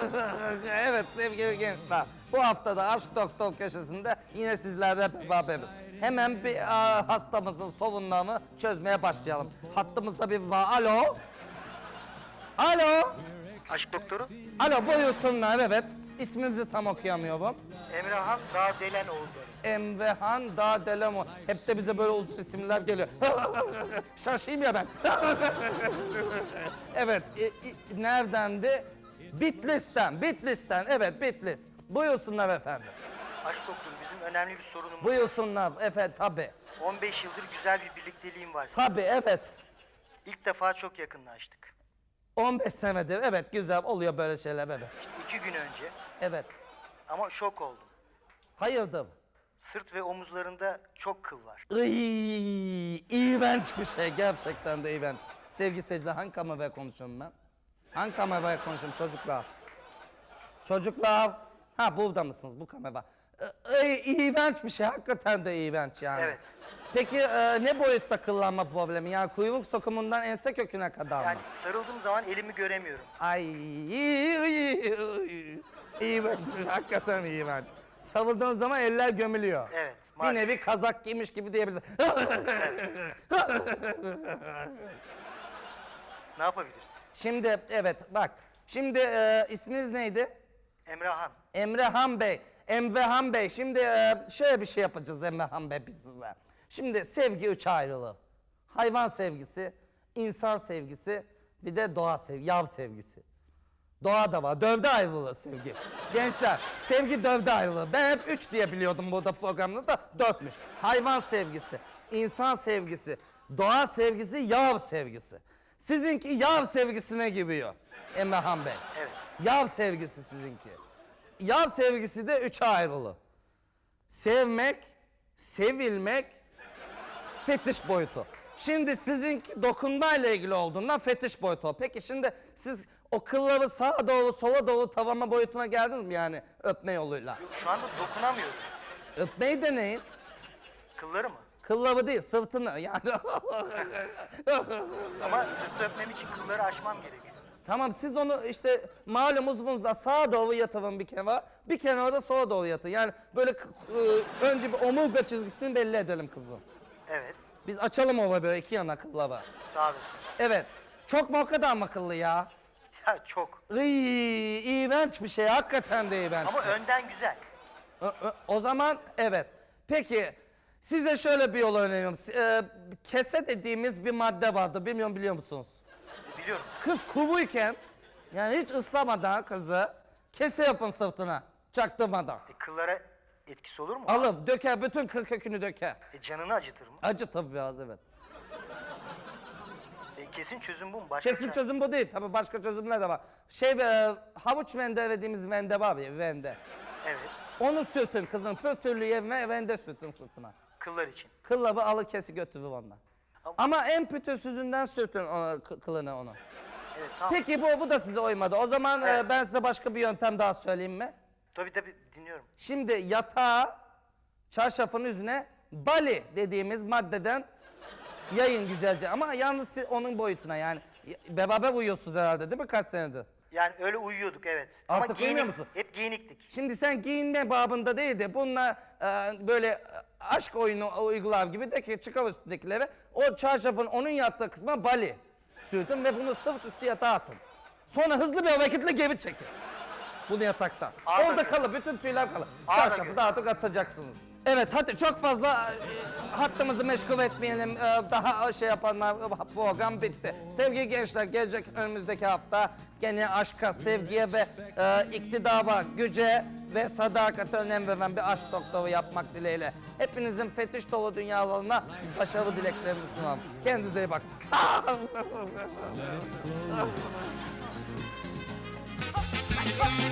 evet sevgili gençler. Bu hafta da Aşk Doktor köşesinde yine sizlerle beraberiz. Hemen bir aa, hastamızın sorunlarını çözmeye başlayalım. Hattımızda bir var. Alo? Alo? Aşk doktoru Alo buyursunlar evet. İsminizi tam okuyamıyorum. Emrahan Dağdelenoğulları. Emrehan Dağdelemo. Hep de bize böyle uzun isimler geliyor. Şaşayım ya ben. evet, e, e, neredendi? Bitlis'ten, Bitlis'ten. Evet, Bitlis. Buyursunlar efendim. Aşk doktoru bizim önemli bir sorunumuz. var. Buyursunlar efendim, tabi. 15 yıldır güzel bir birlikteliğim var. Tabi, evet. İlk defa çok yakınlaştık. 15 senedir, evet güzel oluyor böyle şeyler, evet. İşte iki gün önce Evet. ama şok oldum. Hayırdır? Sırt ve omuzlarında çok kıl var. Iy, iğrenç bir şey gerçekten de iğrenç. Sevgili seyirciler hangi kameraya konuşuyorum ben? Hangi kameraya konuşuyorum çocuklar? Çocuklar. Ha burada mısınız bu kamera? İğrenç bir şey hakikaten de iğrenç yani. Evet. Peki e, ne boyutta kıllanma problemi? Yani kuyruk sokumundan ense köküne kadar Yani mı? sarıldığım zaman elimi göremiyorum. Ay iğrenç hakikaten iğrenç. Sarıldığın zaman eller gömülüyor. Evet, Bir maalesef. nevi kazak giymiş gibi diyebiliriz. Ne yapabiliriz? Şimdi evet bak. Şimdi e, isminiz neydi? Emrahan. Emrehan Bey. Emrehan Bey. Şimdi e, şöyle bir şey yapacağız Emrehan Bey biz size. Şimdi sevgi üç ayrılı. Hayvan sevgisi, insan sevgisi, bir de doğa sevgisi, yav sevgisi. Doğa da var. Dövde ayrılığı sevgi. Gençler, sevgi dövde ayrılığı. Ben hep üç diye biliyordum burada programda da dörtmüş. Hayvan sevgisi, insan sevgisi, doğa sevgisi, yav sevgisi. Sizinki yav sevgisine giriyor Emrehan Bey. Evet. Yav sevgisi sizinki. Yav sevgisi de üçe ayrılı. Sevmek, sevilmek, fetiş boyutu. Şimdi sizinki dokunmayla ilgili olduğundan fetiş boyutu. Peki şimdi siz o kılları sağa doğru sola doğru tavama boyutuna geldiniz mi yani öpme yoluyla? Yok, Şu anda dokunamıyorum. Öpmeyi deneyin. Kılları mı? Kılları değil sırtını yani. Ama öpmem için kılları açmam gerekiyor. tamam siz onu işte malum uzvunuzda sağa doğru yatırın bir kenara. Bir kenara da sola doğru yatın. Yani böyle e, önce bir omurga çizgisini belli edelim kızım. Evet. Biz açalım o böyle iki yana kılları. Sağ olasın. Evet. Çok mu o kadar mı akıllı ya? Ya çok. Iy, iğrenç bir şey. Hakikaten de iğrenç Ama şey. önden güzel. Ö- ö- o zaman evet. Peki size şöyle bir yol öneriyorum. S- e, kese dediğimiz bir madde vardı. Bilmiyorum biliyor musunuz? Biliyorum. Kız kuvuyken yani hiç ıslamadan kızı kese yapın sırtına. Çaktırmadan. E, kıllara etkisi olur mu? Alır döker bütün kıl kökünü döker. E, canını acıtır mı? Acı tabii biraz evet. E, kesin çözüm bu mu? Başka Kesin bir- çözüm bu değil. Tabii başka çözümler de var. Şey e, havuç vende dediğimiz vende var ya vende. Evet. Onu sürtün kızın pür türlü yerine vende sürtün sırtına. Kıllar için. Kılları alı kesi götürür onunla. Ama- Ama en pütürsüzünden sürtün ona, kı- kılını onu. Evet tamam. Peki bu, bu da size uymadı. O zaman e, ben size başka bir yöntem daha söyleyeyim mi? Tabii tabii dinliyorum. Şimdi yatağa, çarşafın üzerine bali dediğimiz maddeden yayın güzelce. Ama yalnız onun boyutuna yani. Beraber uyuyorsunuz herhalde değil mi kaç senedir? Yani öyle uyuyorduk evet. Artık giyinik- uyumuyor musun? Hep giyiniktik. Şimdi sen giyinme babında değil de bununla e, böyle e, aşk oyunu uygular gibi de ki çıkar üstündekileri o çarşafın onun yattığı kısma bali sürtün ve bunu sırt üstü yatağa atın. Sonra hızlı bir hareketle geri çekin. Bunu yataktan. Ağır Orada kalır, bütün tüyler kalır. Çarşafı dağıtıp atacaksınız. Evet hadi çok fazla e, hattımızı meşgul etmeyelim. E, daha şey yapanlar program bitti. Sevgili gençler gelecek önümüzdeki hafta gene aşka, sevgiye ve e, iktidara, güce ve sadakate önem veren bir aşk doktoru yapmak dileğiyle. Hepinizin fetiş dolu dünyalarına başarı dileklerimi sunarım. Kendinize iyi bakın. Right.